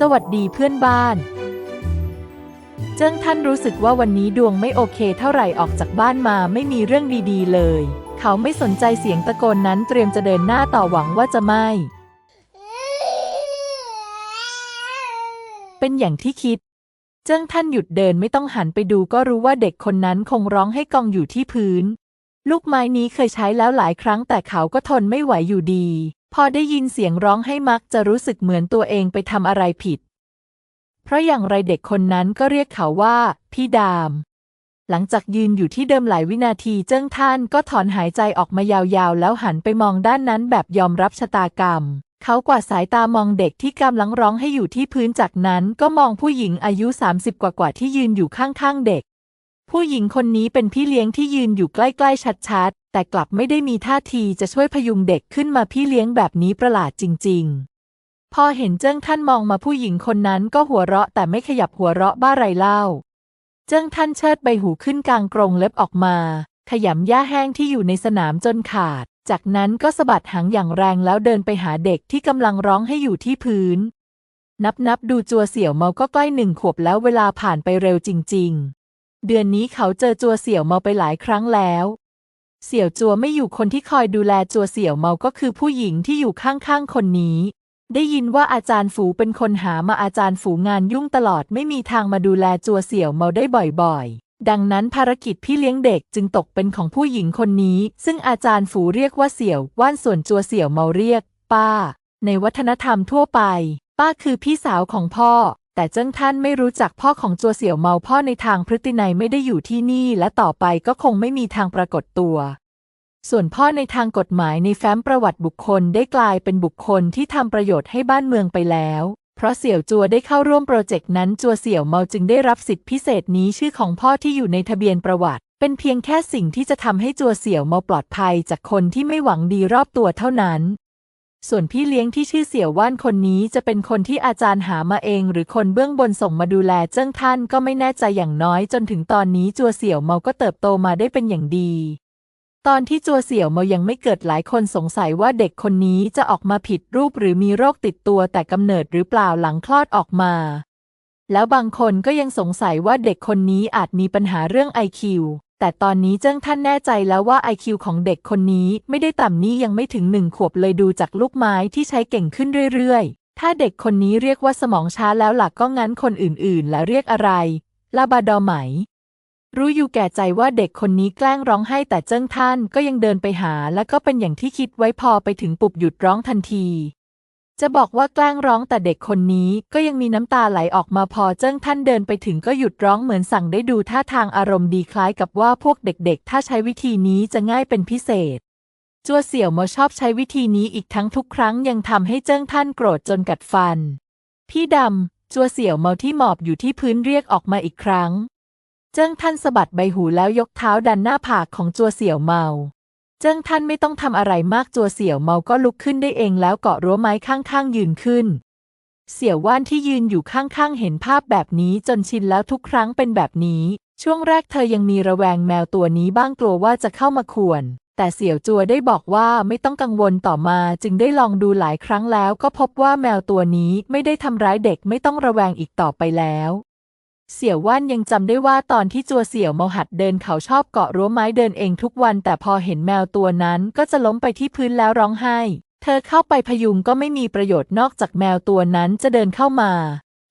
สวัสดีเพื่อนบ้าน เจิ้งท่านรู้สึกว่าวันนี้ดวงไม่โอเคเท่าไหร่ออกจากบ้านมาไม่มีเรื่องดีๆ เลย เขาไม่สนใจเสียงตะโกนนั้นเตรียมจะเดินหน้าต่อหวังว่าจะไม่ เป็นอย่างที่คิด เจิ้งท่านหยุดเดินไม่ต้องหันไปดูก็รู้ว่าเด็กคนนั้นคงร้องให้กองอยู่ที่พื้น ลูกไม้นี้เคยใช้แล้วหลายครั้งแต่เขาก็ทนไม่ไหวอยู่ดี พอได้ยินเสียงร้องให้มักจะรู้สึกเหมือนตัวเองไปทำอะไรผิด เพราะอย่างไรเด็กคนนั้นก็เรียกเขาว่า พี่ดาม หลังจากยืนอยู่ที่เดิมหลายวินาทีเจิ้งท่านก็ถอนหายใจออกมายาวๆ แล้วหันไปมองด้านนั้นแบบยอมรับชะตากรรม เขากวาดสายตามองเด็กที่กำลังร้องให้อยู่ที่พื้นจากนั้นก็มองผู้หญิงอายุ 30 กว่าๆที่ยืนอยู่ข้างๆเด็ก ผู้หญิงคนนี้เป็นพี่เลี้ยงที่ยืนอยู่ใกล้ๆชัดๆ แต่กลับไม่ได้มีท่าทีจะช่วยพยุงเด็กขึ้นมาพี่เลี้ยงแบบนี้ประหลาดจริง ๆ พอเห็นเจิ้งท่านมองมาผู้หญิงคนนั้นก็หัวเราะแต่ไม่ขยับหัวเราะบ้าไรเล่า เจิ้งท่านเชิดใบหูขึ้นกลางกรงเล็บออกมา ขยำหญ้าแห้งที่อยู่ในสนามจนขาด จากนั้นก็สะบัดหางอย่างแรงแล้วเดินไปหาเด็กที่กำลังร้องให้อยู่ที่พื้น นับนับดูจัวเสี่ยวเมาก็ใกล้หนึ่งขวบแล้วเวลาผ่านไปเร็วจริง ๆ เดือนนี้เขาเจอจัวเสี่ยวเมาไปหลายครั้งแล้ว เสี่ยวจัวไม่อยู่คนที่คอยดูแลจัวเสี่ยวเมาก็คือผู้หญิงที่อยู่ข้างๆคนนี้ ได้ยินว่าอาจารย์ฝูเป็นคนหามาอาจารย์ฝูงานยุ่งตลอดไม่มีทางมาดูแลจัวเสี่ยวเมาได้บ่อยๆ ดังนั้นภารกิจพี่เลี้ยงเด็กจึงตกเป็นของผู้หญิงคนนี้ ซึ่งอาจารย์ฝูเรียกว่าเสี่ยว ว่านส่วนจัวเสี่ยวเมาเรียก ป้า ในวัฒนธรรมทั่วไป ป้าคือพี่สาวของพ่อ แต่เจิ้งท่านไม่รู้จักพ่อของจัวเสี่ยวเมาพ่อในทางพฤตินัยไม่ได้อยู่ที่นี่ และต่อไปก็คงไม่มีทางปรากฏตัว ส่วนพ่อในทางกฎหมายในแฟ้มประวัติบุคคลได้กลายเป็นบุคคลที่ทำประโยชน์ให้บ้านเมืองไปแล้ว เพราะเสี่ยวจัวได้เข้าร่วมโปรเจกต์นั้นจัวเสี่ยวเมาจึงได้รับสิทธิพิเศษนี้ชื่อของพ่อที่อยู่ในทะเบียนประวัติ เป็นเพียงแค่สิ่งที่จะทำให้จัวเสี่ยวเมาปลอดภัยจากคนที่ไม่หวังดีรอบตัวเท่านั้น ส่วนพี่เลี้ยงที่ชื่อเสี่ยวว่านคนนี้จะเป็นคนที่อาจารย์หามาเอง หรือคนเบื้องบนส่งมาดูแลเจิ้งท่านก็ไม่แน่ใจอย่างน้อยจนถึงตอนนี้จัวเสี่ยวเมาก็เติบโตมาได้เป็นอย่างดี ตอนที่จัวเสี่ยวเมายังไม่เกิดหลายคนสงสัยว่าเด็กคนนี้จะออกมาผิดรูปหรือมีโรคติดตัวแต่กำเนิดหรือเปล่าหลังคลอดออกมา แล้วบางคนก็ยังสงสัยว่าเด็กคนนี้อาจมีปัญหาเรื่อง IQ แต่ตอนนี้เจิ้งท่านแน่ใจแล้วว่า IQ ของเด็กคนนี้ไม่ได้ต่ำนี้ยังไม่ถึงหนึ่งขวบเลยดูจากลูกไม้ที่ใช้เก่งขึ้นเรื่อยๆ ถ้าเด็กคนนี้เรียกว่าสมองช้าแล้วหลักก็งั้นคนอื่นๆ และเรียกอะไรลาบาดอไหม รู้อยู่แก่ใจว่าเด็กคนนี้แกล้งร้องไห้แต่เจิ้งท่านก็ยังเดินไปหา และก็เป็นอย่างที่คิดไว้พอไปถึงปุบหยุดร้องทันที จะบอกว่าแกล้งร้องแต่เด็กคนนี้ก็ยังมีน้ำตาไหลออกมาพอเจิ้งท่านเดินไปถึงก็หยุดร้องเหมือนสั่งได้ดูท่าทางอารมณ์ดีคล้ายกับว่าพวกเด็กๆ ถ้าใช้วิธีนี้จะง่ายเป็นพิเศษ จัวเสี่ยวมาชอบใช้วิธีนี้อีกทั้งทุกครั้งยังทำให้เจิ้งท่านโกรธจนกัดฟัน พี่ดำจัวเสี่ยวเมาที่หมอบอยู่ที่พื้นเรียกออกมาอีกครั้ง เจิ้งท่านสะบัดใบหูแล้วยกเท้าดันหน้าผากของจัวเสี่ยวเมา เจิ้งท่านไม่ต้องทำอะไรมากจัวเสี่ยวเมาก็ลุกขึ้นได้เองแล้วเกาะรั้วไม้ข้างๆยืนขึ้น เสี่ยวว่านที่ยืนอยู่ข้างๆเห็นภาพแบบนี้จนชินแล้วทุกครั้งเป็นแบบนี้ ช่วงแรกเธอยังมีระแวงแมวตัวนี้บ้างกลัวว่าจะเข้ามาข่วน แต่เสี่ยวจัวได้บอกว่าไม่ต้องกังวลต่อมาจึงได้ลองดูหลายครั้งแล้วก็พบว่าแมวตัวนี้ไม่ได้ทำร้ายเด็กไม่ต้องระแวงอีกต่อไปแล้ว เสี่ยวว่านยังจำได้ว่าตอนที่จัวเสี่ยวเมาหัดเดินเขาชอบเกาะรั้วไม้เดินเองทุกวัน แต่พอเห็นแมวตัวนั้นก็จะล้มไปที่พื้นแล้วร้องไห้ เธอเข้าไปพยุงก็ไม่มีประโยชน์นอกจากแมวตัวนั้นจะเดินเข้ามา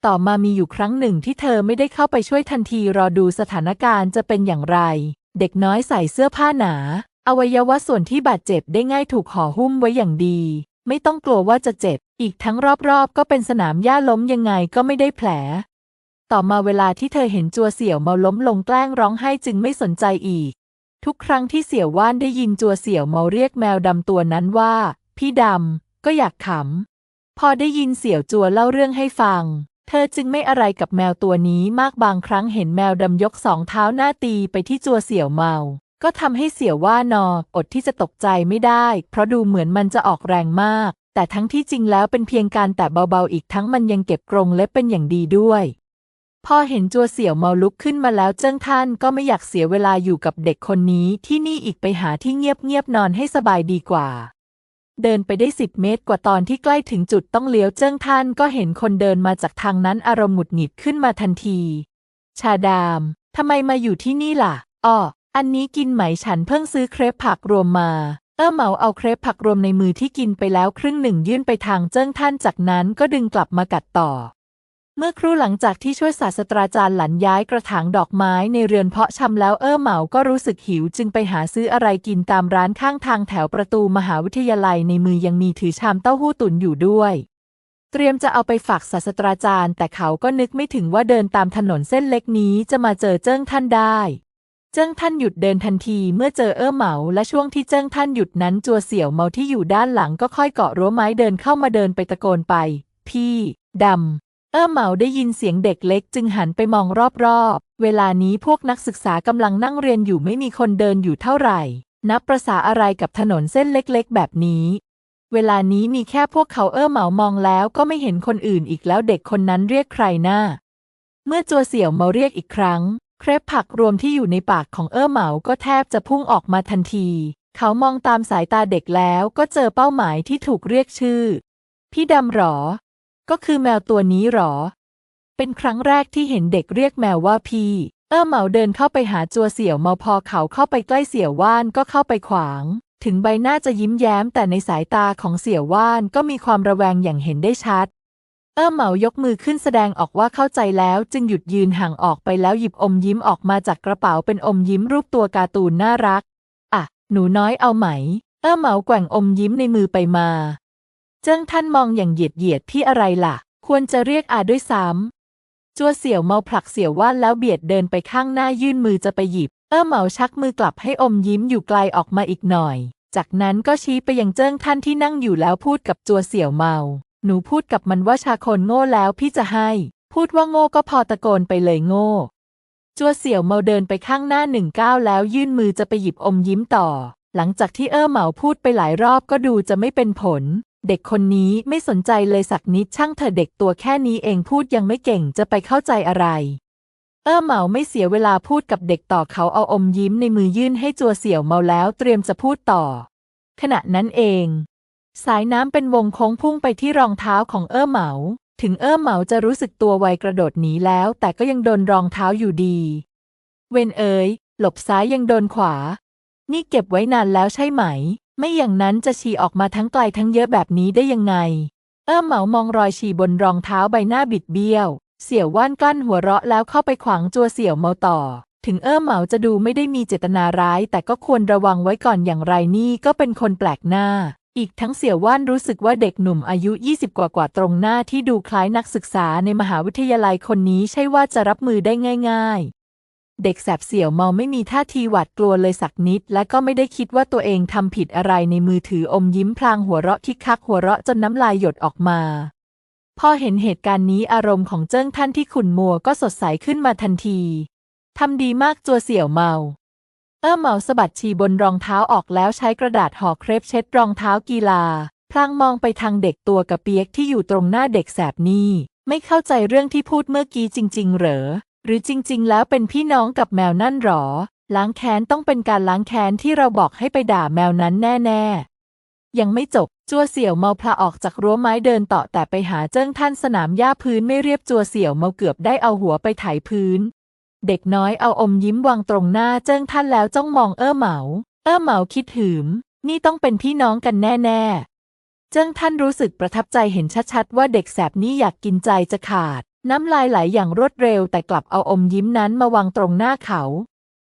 ต่อมามีอยู่ครั้งหนึ่งที่เธอไม่ได้เข้าไปช่วยทันทีรอดูสถานการณ์จะเป็นอย่างไร เด็กน้อยใส่เสื้อผ้าหนา อวัยวะส่วนที่บาดเจ็บได้ง่ายถูกห่อหุ้มไว้อย่างดี ไม่ต้องกลัวว่าจะเจ็บ อีกทั้งรอบๆ ก็เป็นสนามหญ้าล้มยังไงก็ไม่ได้แผล ต่อมาเวลาที่เธอเห็นจัวเสี่ยวเมาล้มลงแกล้งร้องไห้จึงไม่สนใจอีก ทุกครั้งที่เสี่ยวว่านได้ยินจัวเสี่ยวเมาเรียกแมวดำตัวนั้นว่า พี่ดำ ก็อยากขำ พอได้ยินเสี่ยวจัวเล่าเรื่องให้ฟัง เธอจึงไม่อะไรกับแมวตัวนี้มากบางครั้งเห็นแมวดำยกสองเท้าหน้าตีไปที่จัวเสี่ยวเมา ก็ทำให้เสี่ยวว่านออดที่จะตกใจไม่ได้ เพราะดูเหมือนมันจะออกแรงมากแต่ทั้งที่จริงแล้วเป็นเพียงการแตะเบาๆ อีกทั้งมันยังเก็บกรงเล็บเป็นอย่างดีด้วย พอเห็นจัวเสี่ยวเมาลุกขึ้นมาแล้วเจิ้งท่านก็ไม่อยากเสียเวลาอยู่กับเด็กคนนี้ที่นี่อีกไปหาที่เงียบๆนอนให้สบายดีกว่า เดินไปได้สิบเมตรกว่าตอนที่ใกล้ถึงจุดต้องเลี้ยวเจิ้งท่านก็เห็นคนเดินมาจากทางนั้นอารมณ์หงุดหงิดขึ้นมาทันที ชาดามทำไมมาอยู่ที่นี่ล่ะอ้ออันนี้กินไหมฉันเพิ่งซื้อเครปผักรวมมาเออเหมาเอาเครปผักรวมในมือที่กินไปแล้วครึ่งหนึ่งยื่นไปทางเจิ้งท่านจากนั้นก็ดึงกลับมากัดต่อ เมื่อครู่หลังจากที่ช่วยศาสตราจารย์หลันย้ายกระถางดอกไม้ในเรือนเพาะชำแล้วเออเหมาก็รู้สึกหิวจึงไปหาซื้ออะไรกินตามร้านข้างทางแถวประตูมหาวิทยาลัยในมือยังมีถือชามเต้าหู้ตุ๋นอยู่ด้วย เตรียมจะเอาไปฝากศาสตราจารย์ แต่เขาก็นึกไม่ถึงว่าเดินตามถนนเส้นเล็กนี้จะมาเจอเจิ้งท่านได้ เจิ้งท่านหยุดเดินทันทีเมื่อเจอเอ้อเหมา และช่วงที่เจิ้งท่านหยุดนั้นจัวเสี่ยวเมาที่อยู่ด้านหลังก็ค่อยเกาะรั้วไม้เดินเข้ามาเดินไปตะโกนไป พี่ดำ เอ้อเหมาได้ยินเสียงเด็กเล็กจึงหันไปมองรอบๆ เวลานี้พวกนักศึกษากำลังนั่งเรียนอยู่ไม่มีคนเดินอยู่เท่าไหร่ นับประษาอะไรกับถนนเส้นเล็กๆ แบบนี้ เวลานี้มีแค่พวกเขาเอ้อเหมามองแล้วก็ไม่เห็นคนอื่นอีกแล้วเด็กคนนั้นเรียกใครหน้า เมื่อจัวเสี่ยวเมาเรียกอีกครั้ง เครปผักรวมที่อยู่ในปากของเอ้อเหมาก็แทบจะพุ่งออกมาทันที เขามองตามสายตาเด็กแล้วก็เจอเป้าหมายที่ถูกเรียกชื่อ พี่ดำหรอ ก็คือแมวตัวนี้หรอ เป็นครั้งแรกที่เห็นเด็กเรียกแมวว่าพี่ เออเหมาเดินเข้าไปหาจัวเสี่ยวเมาพอเขาเข้าไปใกล้เสี่ยวว่านก็เข้าไปขวาง ถึงใบหน้าจะยิ้มแย้มแต่ในสายตาของเสี่ยวว่านก็มีความระแวงอย่างเห็นได้ชัด เออเหมายกมือขึ้นแสดงออกว่าเข้าใจแล้ว จึงหยุดยืนห่างออกไปแล้วหยิบอมยิ้มออกมาจากกระเป๋าเป็นอมยิ้มรูปตัวการ์ตูนน่ารัก อะ หนูน้อยเอาไหม เออเหมาแกว่งอมยิ้มในมือไปมา เจิ้งท่านมองอย่างเหยียดเหยียดพี่อะไรล่ะ ควรจะเรียกอาด้วยซ้ำจัวเสี่ยวเมาผลักเสี่ยวว่านแล้วเบียดเดินไปข้างหน้ายื่นมือจะไปหยิบ เอ้อเหมาชักมือกลับให้อมยิ้มอยู่ไกลออกมาอีกหน่อย จากนั้นก็ชี้ไปยังเจิ้งท่านที่นั่งอยู่แล้วพูดกับจัวเสี่ยวเมา หนูพูดกับมันว่าชาคนโง่แล้วพี่จะให้ พูดว่าโง่ก็พอตะโกนไปเลยโง่ จัวเสี่ยวเมาเดินไปข้างหน้าหนึ่งก้าวแล้วยื่นมือจะไปหยิบอมยิ้มต่อหลังจากที่เอ้อเหมาพูดไปหลายรอบก็ดูจะไม่เป็นผล เด็กคนนี้ไม่สนใจเลยสักนิดช่างเธอเด็กตัวแค่นี้เองพูดยังไม่เก่งจะไปเข้าใจอะไร เอ้อเหมาไม่เสียเวลาพูดกับเด็กต่อเขาเอาอมยิ้มในมือยื่นให้จัวเสี่ยวเมาแล้วเตรียมจะพูดต่อ ขณะนั้นเอง สายน้ำเป็นวงโค้งพุ่งไปที่รองเท้าของเอ้อเหมา ถึงเอ้อเหมาจะรู้สึกตัวไวกระโดดหนีแล้ว แต่ก็ยังโดนรองเท้าอยู่ดี เวนเอ๋ยหลบซ้ายยังโดนขวา นี่เก็บไว้นานแล้วใช่ไหม ไม่อย่างนั้นจะฉี่ออกมาทั้งไกลทั้งเยอะแบบนี้ได้ยังไง เอ้อเหมามองรอยฉี่บนรองเท้าใบหน้าบิดเบี้ยว เสี่ยวว่านกลั้นหัวเราะแล้วเข้าไปขวางจัวเสี่ยวเมาต่อ ถึงเอ้อเหมาจะดูไม่ได้มีเจตนาร้าย แต่ก็ควรระวังไว้ก่อนอย่างไรนี่ก็เป็นคนแปลกหน้า อีกทั้งเสี่ยวว่านรู้สึกว่าเด็กหนุ่มอายุ 20 กว่ากว่าตรงหน้าที่ดูคล้ายนักศึกษาในมหาวิทยาลัยคนนี้ใช่ว่าจะรับมือได้ง่าย เด็กแสบเสี่ยวเมาไม่มีท่าทีหวาดกลัวเลยสักนิด และก็ไม่ได้คิดว่าตัวเองทำผิดอะไรในมือถืออมยิ้มพลางหัวเราะคิกคักหัวเราะจนน้ำลายหยดออกมา พอเห็นเหตุการณ์นี้อารมณ์ของเจิ้งท่านที่ขุ่นมัวก็สดใสขึ้นมาทันทีทำดีมากจัวเสี่ยวเมา เอ้อเมาสะบัดฉี่บนรองเท้าออกแล้วใช้กระดาษห่อเครปเช็ดรองเท้ากีฬา พลางมองไปทางเด็กตัวกระเปียกที่อยู่ตรงหน้าเด็กแสบนี่ไม่เข้าใจเรื่องที่พูดเมื่อกี้จริง ๆ เหรอ หรือจริง ๆ แล้วเป็นพี่น้องกับแมวนั่นหรอ ล้างแค้นต้องเป็นการล้างแค้นที่เราบอกให้ไปด่าแมวนั้นแน่ ๆ ยังไม่จบ จัวเสี่ยวเมาพลาออกจากรั้วไม้เดินต่อแต่ไปหาเจิ้งท่านสนามหญ้าพื้นไม่เรียบจัวเสี่ยวเมาเกือบได้เอาหัวไปไถพื้น เด็กน้อยเอาอมยิ้มวางตรงหน้าเจิ้งท่านแล้วจ้องมองเอ้อเหมา เอ้อเหมาคิดหืมนี่ต้องเป็นพี่น้องกันแน่ๆเจิ้งท่านรู้สึกประทับใจเห็นชัดๆ ว่าเด็กแสบนี่อยากกินใจจะขาด น้ำลายไหลอย่างรวดเร็วแต่กลับเอาอมยิ้มนั้นมาวางตรงหน้าเขา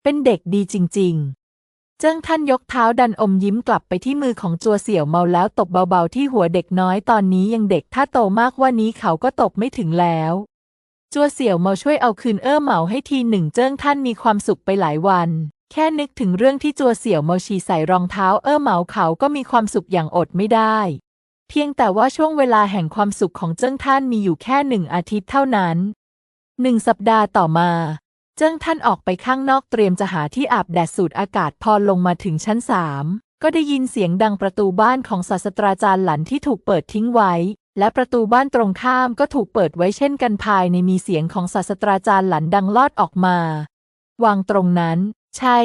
เป็นเด็กดีจริง ๆ เจิ้งท่านยกเท้าดันอมยิ้มกลับไปที่มือของจัวเสี่ยวเมาแล้วตบเบาๆที่หัวเด็กน้อยตอนนี้ยังเด็กถ้าโตมากว่านี้เขาก็ตบไม่ถึงแล้ว จัวเสี่ยวเมาช่วยเอาคืนเอ้อเหมาให้ทีหนึ่งเจิ้งท่านมีความสุขไปหลายวัน แค่นึกถึงเรื่องที่จัวเสี่ยวเมาฉีใส่รองเท้าเอ้อเหมาเขาก็มีความสุขอย่างอดไม่ได้ เพียงแต่ว่าช่วงเวลาแห่งความสุขของเจิ้งท่านมีอยู่แค่หนึ่งอาทิตย์เท่านั้นหนึ่งสัปดาห์ต่อมา เจิ้งท่านออกไปข้างนอกเตรียมจะหาที่อาบแดดสูดอากาศพอลงมาถึงชั้นสามก็ได้ยินเสียงดังประตูบ้านของศาสตราจารย์หลันที่ถูกเปิดทิ้งไว้ และประตูบ้านตรงข้ามก็ถูกเปิดไว้เช่นกันภายในมีเสียงของศาสตราจารย์หลันดังลอดออกมาวางตรงนั้น ใช่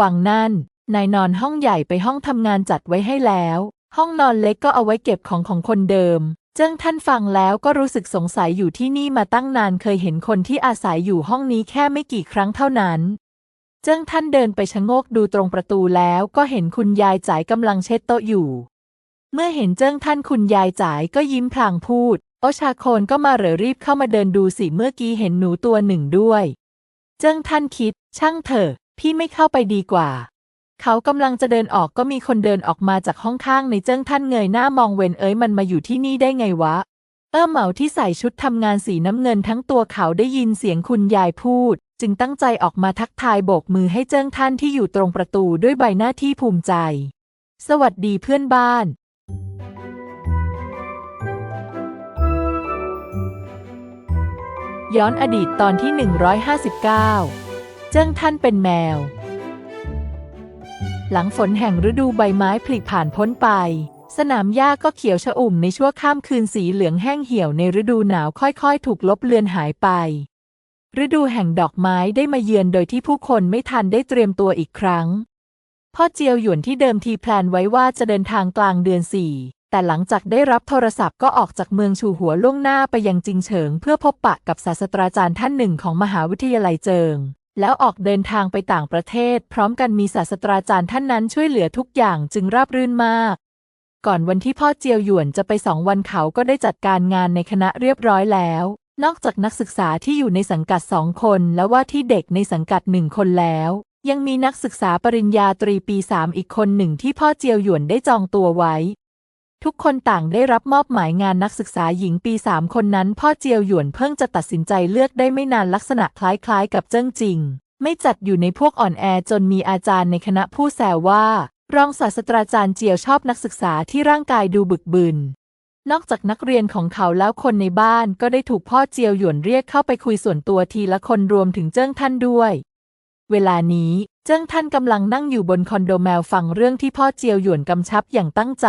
วางนั่น นายนอนห้องใหญ่ไปห้องทำงานจัดไว้ให้แล้ว ห้องนอนเล็กก็เอาไว้เก็บของของคนเดิม เจิ้งท่านฟังแล้วก็รู้สึกสงสัยอยู่ที่นี่มาตั้งนานเคยเห็นคนที่อาศัยอยู่ห้องนี้แค่ไม่กี่ครั้งเท่านั้น เจิ้งท่านเดินไปชะโงกดูตรงประตูแล้วก็เห็นคุณยายจ๋ายกำลังเช็ดโต๊ะอยู่ เมื่อเห็นเจิ้งท่านคุณยายจ๋ายก็ยิ้มพลางพูด โอชาโคนก็มาเหรอรีบเข้ามาเดินดูสิเมื่อกี้เห็นหนูตัวหนึ่งด้วย เจิ้งท่านคิด ช่างเถอะ พี่ไม่เข้าไปดีกว่า เขากำลังจะเดินออกก็มีคนเดินออกมาจากห้องข้างในเจิ้งท่านเงยหน้ามองเวนเอ้ยมันมาอยู่ที่นี่ได้ไงวะ เอ้อเหมาที่ใส่ชุดทำงานสีน้ำเงินทั้งตัวเขาได้ยินเสียงคุณยายพูด จึงตั้งใจออกมาทักทายโบกมือให้เจิ้งท่านที่อยู่ตรงประตูด้วยใบหน้าที่ภูมิใจ สวัสดีเพื่อนบ้านย้อนอดีตตอนที่ 159 เจิ้งท่านเป็นแมว หลังฝนแห่งฤดูใบไม้ผลิผ่านพ้นไป สนามหญ้าก็เขียวชอุ่มในชั่วข้ามคืนสีเหลืองแห้งเหี่ยวในฤดูหนาวค่อยๆ ถูกลบเลือนหายไป ฤดูแห่งดอกไม้ได้มาเยือนโดยที่ผู้คนไม่ทันได้เตรียมตัวอีกครั้ง พ่อเจียวหยวนที่เดิมทีแพลนไว้ว่าจะเดินทางกลางเดือนสี่แต่หลังจากได้รับโทรศัพท์ก็ออกจากเมืองชูหัวล่วงหน้าไปยังจิงเฉิง เพื่อพบปะกับศาสตราจารย์ท่านหนึ่งของมหาวิทยาลัยเจิง แล้วออกเดินทางไปต่างประเทศ พร้อมกันมีศาสตราจารย์ท่านนั้นช่วยเหลือทุกอย่างจึงราบรื่นมาก ก่อนวันที่พ่อเจียวหยวนจะไปสองวันเขาก็ได้จัดการงานในคณะเรียบร้อยแล้ว นอกจากนักศึกษาที่อยู่ในสังกัดสองคนและว่าที่เด็กในสังกัดหนึ่งคนแล้ว ยังมีนักศึกษาปริญญาตรีปีสามอีกคนหนึ่งที่พ่อเจียวหยวนได้จองตัวไว้ ทุกคนต่างได้รับมอบหมายงานนักศึกษาหญิงปีสามคนนั้น พ่อเจียวหยวนเพิ่งจะตัดสินใจเลือกได้ไม่นานลักษณะคล้ายๆ กับเจิ้งจริง ไม่จัดอยู่ในพวกอ่อนแอจนมีอาจารย์ในคณะผู้แซวว่า รองศาสตราจารย์เจียวชอบนักศึกษาที่ร่างกายดูบึกบึนนอกจากนักเรียนของเขาแล้วคนในบ้านก็ได้ถูกพ่อเจียวหยวนเรียกเข้าไปคุยส่วนตัวทีละคนรวมถึงเจิ้งท่านด้วย เวลานี้เจิ้งท่านกำลังนั่งอยู่บนคอนโดแมวฟังเรื่องที่พ่อเจียวหยวนกำชับอย่างตั้งใจ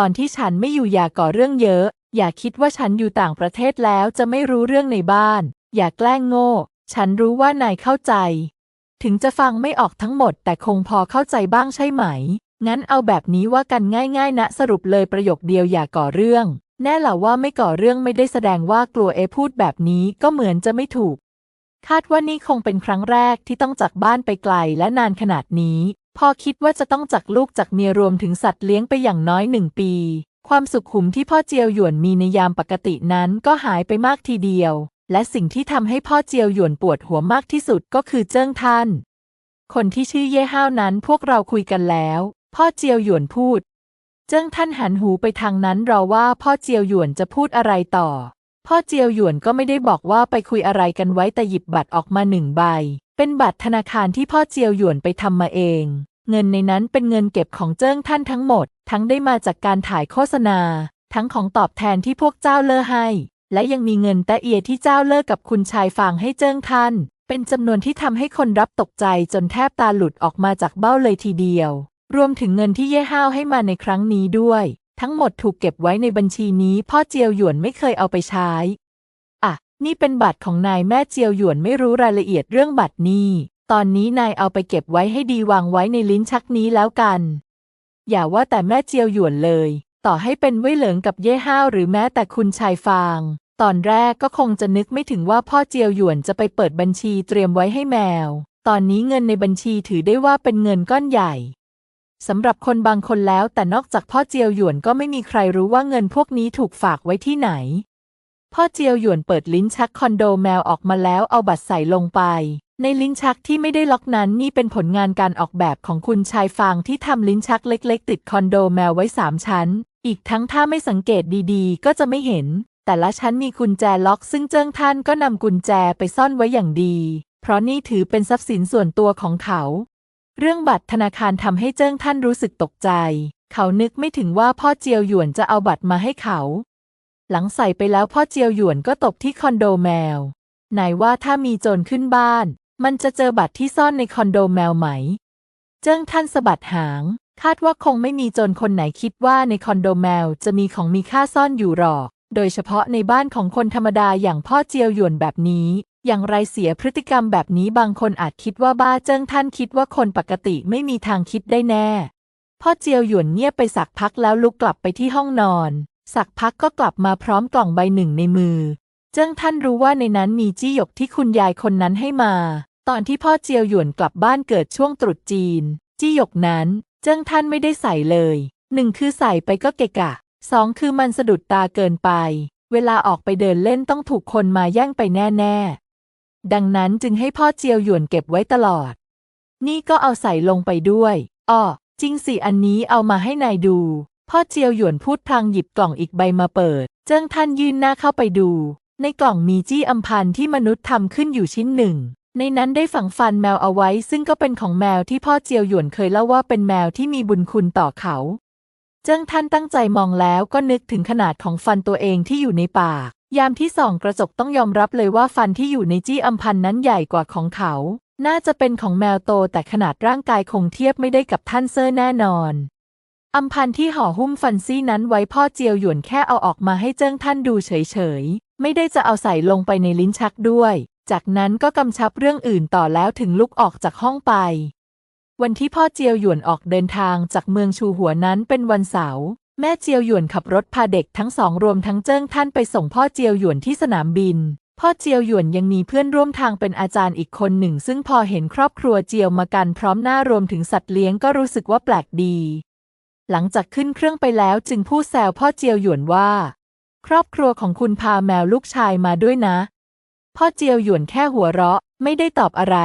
ตอนที่ฉันไม่อยู่อย่าก่อเรื่องเยอะ อย่าคิดว่าฉันอยู่ต่างประเทศแล้วจะไม่รู้เรื่องในบ้าน อย่าแกล้งโง่ ฉันรู้ว่านายเข้าใจ ถึงจะฟังไม่ออกทั้งหมด แต่คงพอเข้าใจบ้างใช่ไหม งั้นเอาแบบนี้ว่ากันง่ายๆ นะสรุปเลยประโยคเดียวอย่าก่อเรื่อง แน่ล่ะว่าไม่ก่อเรื่องไม่ได้แสดงว่ากลัวเอพูดแบบนี้ก็เหมือนจะไม่ถูก คาดว่านี่คงเป็นครั้งแรกที่ต้องจากบ้านไปไกลและนานขนาดนี้ พอคิดว่าจะต้องจากลูกจากเมียรวมถึงสัตว์เลี้ยงไปอย่างน้อยหนึ่งปี ความสุขขุมที่พ่อเจียวหยวนมีในยามปกตินั้นก็หายไปมากทีเดียว และสิ่งที่ทำให้พ่อเจียวหยวนปวดหัวมากที่สุดก็คือเจิ้งท่าน คนที่ชื่อเย่ห้าวนั้นพวกเราคุยกันแล้ว พ่อเจียวหยวนพูด เจิ้งท่านหันหูไปทางนั้นรอว่าพ่อเจียวหยวนจะพูดอะไรต่อ พ่อเจียวหยวนก็ไม่ได้บอกว่าไปคุยอะไรกันไว้แต่หยิบบัตรออกมาหนึ่งใบ เป็นบัตรธนาคารที่พ่อเจียวหยวนไปทำมาเอง เงินในนั้นเป็นเงินเก็บของเจิ้งท่านทั้งหมด ทั้งได้มาจากการถ่ายโฆษณา ทั้งของตอบแทนที่พวกเจ้าเล่อให้ และยังมีเงินแตะเอียที่เจ้าเลิกกับคุณชายฟางให้เจิ้งท่าน เป็นจำนวนที่ทำให้คนรับตกใจจนแทบตาหลุดออกมาจากเบ้าเลยทีเดียว รวมถึงเงินที่เย่ห้าวให้มาในครั้งนี้ด้วย ทั้งหมดถูกเก็บไว้ในบัญชีนี้พ่อเจียวหยวนไม่เคยเอาไปใช้ นี่เป็นบัตรของนายแม่เจียวหยวนไม่รู้รายละเอียดเรื่องบัตรนี้ ตอนนี้นายเอาไปเก็บไว้ให้ดีวางไว้ในลิ้นชักนี้แล้วกัน อย่าว่าแต่แม่เจียวหยวนเลย ต่อให้เป็นเว่ยเหลิงกับเย่ห้าวหรือแม้แต่คุณชายฟาง ตอนแรกก็คงจะนึกไม่ถึงว่าพ่อเจียวหยวนจะไปเปิดบัญชีเตรียมไว้ให้แมว ตอนนี้เงินในบัญชีถือได้ว่าเป็นเงินก้อนใหญ่สำหรับคนบางคนแล้วแต่นอกจากพ่อเจียวหยวนก็ไม่มีใครรู้ว่าเงินพวกนี้ถูกฝากไว้ที่ไหน พ่อเจียวหยวนเปิดลิ้นชักคอนโดแมวออกมาแล้วเอาบัตรใส่ลงไป ในลิ้นชักที่ไม่ได้ล็อกนั้นนี่เป็นผลงานการออกแบบของคุณชายฟางที่ทำลิ้นชักเล็ก ๆ ติดคอนโดแมวไว้สามชั้น อีกทั้งถ้าไม่สังเกตดีๆ ก็จะไม่เห็น แต่ละชั้นมีกุญแจล็อก ซึ่งเจิ้งท่านก็นำกุญแจไปซ่อนไว้อย่างดี เพราะนี่ถือเป็นทรัพย์สินส่วนตัวของเขา เรื่องบัตรธนาคารทำให้เจิ้งท่านรู้สึกตกใจ เขานึกไม่ถึงว่าพ่อเจียวหยวนจะเอาบัตรมาให้เขา หลังใส่ไปแล้วพ่อเจียวหยวนก็ตบที่คอนโดแมวไหนว่าถ้ามีโจรขึ้นบ้าน มันจะเจอบัตรที่ซ่อนในคอนโดแมวไหม เจิ้งท่านสะบัดหาง คาดว่าคงไม่มีโจรคนไหนคิดว่าในคอนโดแมวจะมีของมีค่าซ่อนอยู่หรอก โดยเฉพาะในบ้านของคนธรรมดาอย่างพ่อเจียวหยวนแบบนี้ อย่างไรเสียพฤติกรรมแบบนี้บางคนอาจคิดว่าบ้าเจิ้งท่านคิดว่าคนปกติไม่มีทางคิดได้แน่ พ่อเจียวหยวนเงียบไปสักพักแล้วลุกกลับไปที่ห้องนอน สักพักก็กลับมาพร้อมกล่องใบหนึ่งในมือ เจิ้งท่านรู้ว่าในนั้นมีจี้หยกที่คุณยายคนนั้นให้มา ตอนที่พ่อเจียวหยวนกลับบ้านเกิดช่วงตรุษจีน จี้หยกนั้น เจิ้งท่านไม่ได้ใส่เลย หนึ่งคือใส่ไปก็เกะกะ สองคือมันสะดุดตาเกินไป เวลาออกไปเดินเล่นต้องถูกคนมาแย่งไปแน่ๆ ดังนั้นจึงให้พ่อเจียวหยวนเก็บไว้ตลอด นี่ก็เอาใส่ลงไปด้วย อ้อจริงสิอันนี้เอามาให้นายดู พ่อเจียวหยวนพูดพลางหยิบกล่องอีกใบมาเปิด เจิ้งท่านยื่นหน้าเข้าไปดู ในกล่องมีจี้อำพันที่มนุษย์ทำขึ้นอยู่ชิ้นหนึ่ง ในนั้นได้ฝังฟันแมวเอาไว้ ซึ่งก็เป็นของแมวที่พ่อเจียวหยวนเคยเล่าว่าเป็นแมวที่มีบุญคุณต่อเขา เจิ้งท่านตั้งใจมองแล้วก็นึกถึงขนาดของฟันตัวเองที่อยู่ในปาก ยามที่ส่องกระจกต้องยอมรับเลยว่าฟันที่อยู่ในจี้อำพันนั้นใหญ่กว่าของเขา น่าจะเป็นของแมวโตแต่ขนาดร่างกายคงเทียบไม่ได้กับท่านเซอร์แน่นอน อำพันที่ห่อหุ้มฟันซี่นั้นไว้พ่อเจียวหยวนแค่เอาออกมาให้เจิ้งท่านดูเฉยๆ ไม่ได้จะเอาใส่ลงไปในลิ้นชักด้วย จากนั้นก็กำชับเรื่องอื่นต่อแล้วถึงลุกออกจากห้องไป วันที่พ่อเจียวหยวนออกเดินทางจากเมืองชูหัวนั้นเป็นวันเสาร์แม่เจียวหยวนขับรถพาเด็กทั้งสองรวมทั้งเจิ้งท่านไปส่งพ่อเจียวหยวนที่สนามบิน พ่อเจียวหยวนยังมีเพื่อนร่วมทางเป็นอาจารย์อีกคนหนึ่ง ซึ่งพอเห็นครอบครัวเจียวมากันพร้อมหน้ารวมถึงสัตว์เลี้ยงก็รู้สึกว่าแปลกดี หลังจากขึ้นเครื่องไปแล้วจึงพูดแซวพ่อเจียวหยวนว่า ครอบครัวของคุณพาแมวลูกชายมาด้วยนะ พ่อเจียวหยวนแค่หัวเราะ ไม่ได้ตอบอะไร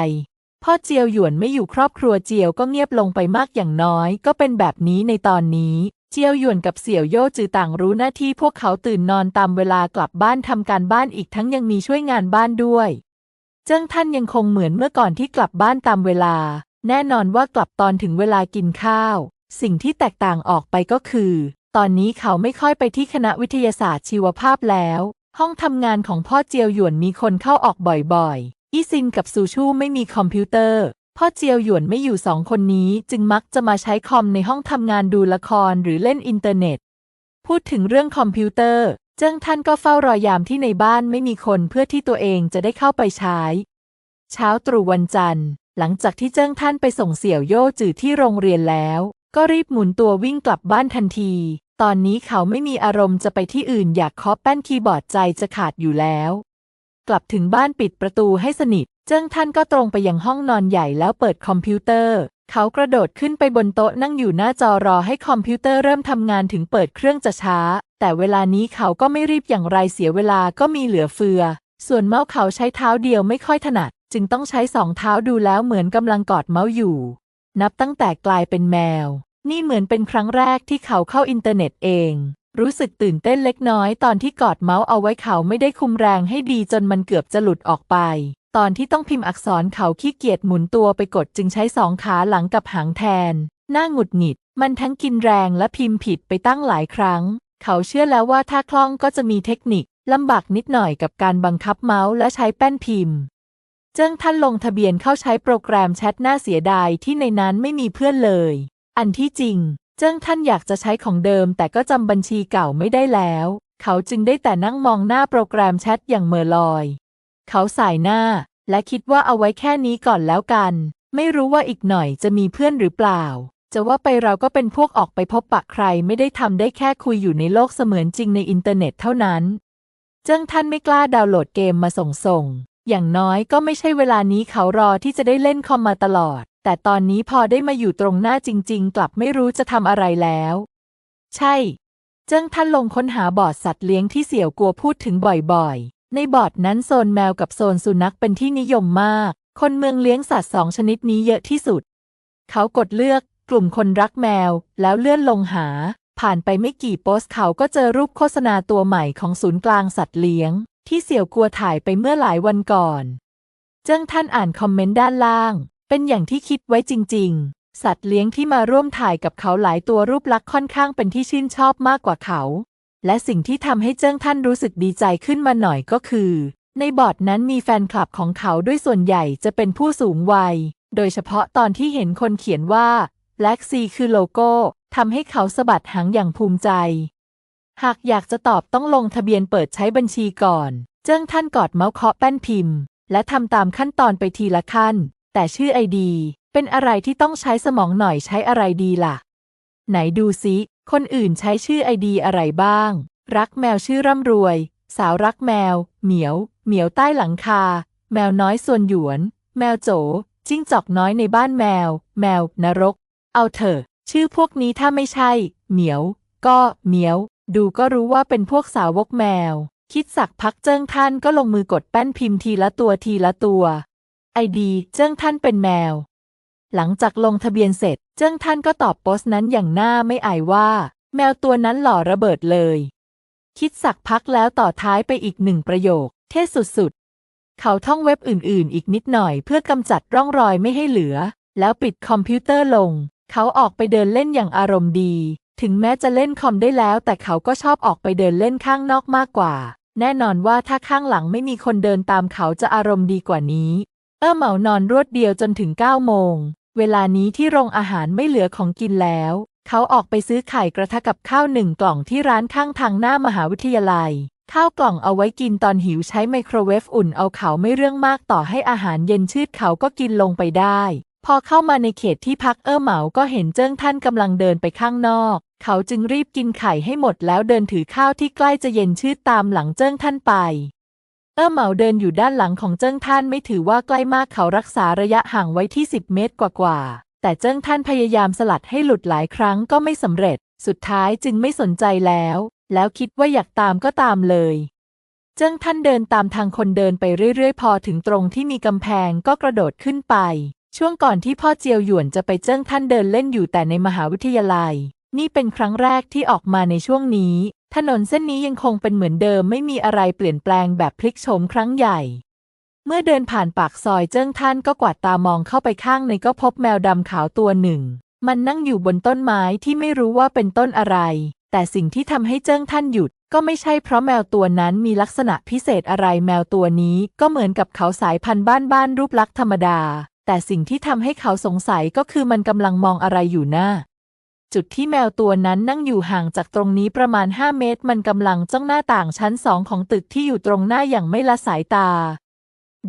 พ่อเจียวหยวนไม่อยู่ครอบครัวเจียวก็เงียบลงไปมากอย่างน้อย ก็เป็นแบบนี้ในตอนนี้ เจียวหยวนกับเสี่ยวโย่จือต่างรู้หน้าที่พวกเขาตื่นนอนตามเวลากลับบ้านทำการบ้านอีกทั้งยังมีช่วยงานบ้านด้วย เจิ้งท่านยังคงเหมือนเมื่อก่อนที่กลับบ้านตามเวลา แน่นอนว่ากลับตอนถึงเวลากินข้าว สิ่งที่แตกต่างออกไปก็คือ ตอนนี้เขาไม่ค่อยไปที่คณะวิทยาศาสตร์ชีวภาพแล้ว ห้องทำงานของพ่อเจียวหยวนมีคนเข้าออกบ่อยๆ อีซินกับซูชูไม่มีคอมพิวเตอร์ พ่อเจียวหยวนไม่อยู่สองคนนี้จึงมักจะมาใช้คอมในห้องทำงานดูละครหรือเล่นอินเทอร์เน็ต พูดถึงเรื่องคอมพิวเตอร์ เจิ้งท่านก็เฝ้ารอยามที่ในบ้านไม่มีคนเพื่อที่ตัวเองจะได้เข้าไปใช้ เช้าตรู่วันจันทร์ หลังจากที่เจิ้งท่านไปส่งเสี่ยวโย่จือที่โรงเรียนแล้ว ก็รีบหมุนตัววิ่งกลับบ้านทันที ตอนนี้เขาไม่มีอารมณ์จะไปที่อื่นอยากเคาะแป้นคีย์บอร์ดใจจะขาดอยู่แล้ว กลับถึงบ้านปิดประตูให้สนิท เจิ้งท่านก็ตรงไปยังห้องนอนใหญ่แล้วเปิดคอมพิวเตอร์ เขากระโดดขึ้นไปบนโต๊ะนั่งอยู่หน้าจอรอให้คอมพิวเตอร์เริ่มทำงานถึงเปิดเครื่องจะช้า แต่เวลานี้เขาก็ไม่รีบอย่างไรเสียเวลาก็มีเหลือเฟือ ส่วนเมาส์เขาใช้เท้าเดียวไม่ค่อยถนัด จึงต้องใช้สองเท้าดูแล้วเหมือนกำลังกอดเมาส์อยู่ นับตั้งแต่กลายเป็นแมว นี่เหมือนเป็นครั้งแรกที่เขาเข้าอินเทอร์เน็ตเอง รู้สึกตื่นเต้นเล็กน้อยตอนที่กอดเมาส์เอาไว้เขาไม่ได้คุมแรงให้ดีจนมันเกือบจะหลุดออกไป ตอนที่ต้องพิมพ์อักษรเขาขี้เกียจหมุนตัวไปกดจึงใช้สองขาหลังกับหางแทน หน้าหงุดหงิด มันทั้งกินแรงและพิมพ์ผิดไปตั้งหลายครั้ง เขาเชื่อแล้วว่าถ้าคล่องก็จะมีเทคนิคลำบากนิดหน่อยกับการบังคับเมาส์และใช้แป้นพิมพ์ เจิ้งท่านลงทะเบียนเข้าใช้โปรแกรมแชทน่าเสียดายที่ในนั้นไม่มีเพื่อนเลย อันที่จริง เจิ้งท่านอยากจะใช้ของเดิม แต่ก็จำบัญชีเก่าไม่ได้แล้ว เขาจึงได้แต่นั่งมองหน้าโปรแกรมแชทอย่างเมอลอย เขาสายหน้า และคิดว่าเอาไว้แค่นี้ก่อนแล้วกัน ไม่รู้ว่าอีกหน่อยจะมีเพื่อนหรือเปล่า จะว่าไปเราก็เป็นพวกออกไปพบปะใครไม่ได้ทำได้แค่คุยอยู่ในโลกเสมือนจริงในอินเทอร์เน็ตเท่านั้น เจิ้งท่านไม่กล้าดาวน์โหลดเกมมาส่งส่ง อย่างน้อยก็ไม่ใช่เวลานี้เขารอที่จะได้เล่นคอมมาตลอด แต่ตอนนี้พอได้มาอยู่ตรงหน้าจริง ๆ กลับไม่รู้จะทำอะไรแล้ว ใช่ เจิ้งท่านลงค้นหาบอร์ดสัตว์เลี้ยงที่เสี่ยวกลัวพูดถึงบ่อยๆ ในบอร์ดนั้นโซนแมวกับโซนสุนัขเป็นที่นิยมมาก คนเมืองเลี้ยงสัตว์สองชนิดนี้เยอะที่สุด เขากดเลือกกลุ่มคนรักแมว แล้วเลื่อนลงหา ผ่านไปไม่กี่โพสต์เขาก็เจอรูปโฆษณาตัวใหม่ของศูนย์กลางสัตว์เลี้ยง ที่เสี่ยวกลัวถ่ายไปเมื่อหลายวันก่อน เจิ้งท่านอ่านคอมเมนต์ด้านล่าง เป็นอย่างที่คิดไว้จริง ๆ สัตว์เลี้ยงที่มาร่วมถ่ายกับเขาหลายตัวรูปลักษณ์ค่อนข้างเป็นที่ชื่นชอบมากกว่าเขา และสิ่งที่ทำให้เจิ้งท่านรู้สึกดีใจขึ้นมาหน่อยก็คือ ในบอร์ดนั้นมีแฟนคลับของเขาด้วยส่วนใหญ่จะเป็นผู้สูงวัย โดยเฉพาะตอนที่เห็นคนเขียนว่า Black Sea คือโลโก้ทำให้เขาสะบัดหางอย่างภูมิใจ หากอยากจะตอบต้องลงทะเบียนเปิดใช้บัญชีก่อน เจิ้งท่านกอดเมาส์เคาะแป้นพิมพ์ และทำตามขั้นตอนไปทีละขั้น แต่ชื่อไอดี เป็นอะไรที่ต้องใช้สมองหน่อยใช้อะไรดีล่ะ ไหนดูซิ คนอื่นใช้ชื่อไอดีอะไรบ้าง รักแมวชื่อร่ำรวย สาวรักแมว เหมียว เหมียวใต้หลังคา แมวน้อยส่วนหยวน แมวโจ จิ้งจอกน้อยในบ้านแมว แมวนรก เอาเถอะ ชื่อพวกนี้ถ้าไม่ใช่ เหมียว ก็เหมียว ดูก็รู้ว่าเป็นพวกสาวกแมว คิดสักพักเจิ้งท่านก็ลงมือกดแป้นพิมพ์ทีละตัวทีละตัว ไอดีเจิ้งท่านเป็นแมว หลังจากลงทะเบียนเสร็จ เจิ้งท่านก็ตอบโพสต์นั้นอย่างหน้าไม่อายว่า แมวตัวนั้นหล่อระเบิดเลย คิดสักพักแล้วต่อท้ายไปอีกหนึ่งประโยค เท่สุดๆ เขาท่องเว็บอื่นๆ อีกนิดหน่อยเพื่อกำจัดร่องรอยไม่ให้เหลือ แล้วปิดคอมพิวเตอร์ลง เขาออกไปเดินเล่นอย่างอารมณ์ดี ถึงแม้จะเล่นคอมได้แล้ว แต่เขาก็ชอบออกไปเดินเล่นข้างนอกมากกว่า แน่นอนว่าถ้าข้างหลังไม่มีคนเดินตามเขาจะอารมณ์ดีกว่านี้ เออเหมานอนรวดเดียวจนถึง9โมง เวลานี้ที่โรงอาหารไม่เหลือของกินแล้ว เขาออกไปซื้อไข่กระทะกับข้าวหนึ่งกล่องที่ร้านข้างทางหน้ามหาวิทยาลัย ข้าวกล่องเอาไว้กินตอนหิวใช้ไมโครเวฟอุ่นเอาเขาไม่เรื่องมากต่อให้อาหารเย็นชืดเขาก็กินลงไปได้ พอเข้ามาในเขตที่พักเออเหมาก็เห็นเจิ้งท่านกำลังเดินไปข้างนอก เขาจึงรีบกินไข่ให้หมดแล้วเดินถือข้าวที่ใกล้จะเย็นชืดตามหลังเจิ้งท่านไปเออเหมาเดินอยู่ด้านหลังของเจิ้งท่านไม่ถือว่าใกล้มากเขารักษาระยะห่างไว้ที่ 10 เมตรกว่าๆ แต่เจิ้งท่านพยายามสลัดให้หลุดหลายครั้งก็ไม่สำเร็จ สุดท้ายจึงไม่สนใจแล้ว แล้วคิดว่าอยากตามก็ตามเลย เจิ้งท่านเดินตามทางคนเดินไปเรื่อยๆ พอถึงตรงที่มีกำแพงก็กระโดดขึ้นไป ช่วงก่อนที่พ่อเจียวหยวนจะไปเจิ้งท่านเดินเล่นอยู่แต่ในมหาวิทยาลัย นี่เป็นครั้งแรกที่ออกมาในช่วงนี้ ถนนเส้นนี้ยังคงเป็นเหมือนเดิมไม่มีอะไรเปลี่ยนแปลงแบบพลิกโฉมครั้งใหญ่ เมื่อเดินผ่านปากซอยเจิ้งท่านก็กวาดตามองเข้าไปข้างในก็พบแมวดำขาวตัวหนึ่ง มันนั่งอยู่บนต้นไม้ที่ไม่รู้ว่าเป็นต้นอะไร แต่สิ่งที่ทำให้เจิ้งท่านหยุด ก็ไม่ใช่เพราะแมวตัวนั้นมีลักษณะพิเศษอะไรแมวตัวนี้ก็เหมือนกับเขาสายพันธุ์บ้านๆรูปลักษณ์ธรรมดา แต่สิ่งที่ทำให้เขาสงสัยก็คือมันกำลังมองอะไรอยู่หน้า จุดที่แมวตัวนั้นนั่งอยู่ห่างจากตรงนี้ประมาณ 5 เมตร มันกำลังจ้องหน้าต่างชั้นสองของตึกที่อยู่ตรงหน้าอย่างไม่ละสายตา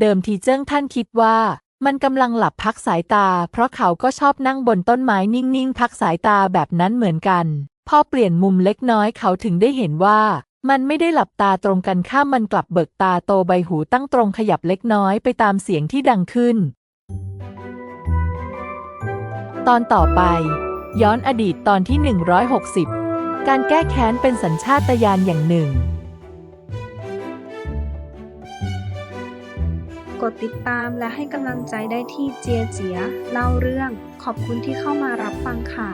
เดิมทีเจิ้งท่านคิดว่า มันกำลังหลับพักสายตา เพราะเขาก็ชอบนั่งบนต้นไม้นิ่งๆ พักสายตาแบบนั้นเหมือนกัน พอเปลี่ยนมุมเล็กน้อยเขาถึงได้เห็นว่า มันไม่ได้หลับตาตรงกันข้ามมันกลับเบิกตาโตใบหูตั้งตรงขยับเล็กน้อยไปตามเสียงที่ดังขึ้น ตอนต่อไป ย้อนอดีตตอนที่ 160 การแก้แค้นเป็นสัญชาตญาณอย่างหนึ่ง กดติดตามและให้กำลังใจได้ที่เจียเจียเล่าเรื่อง ขอบคุณที่เข้ามารับฟังค่ะ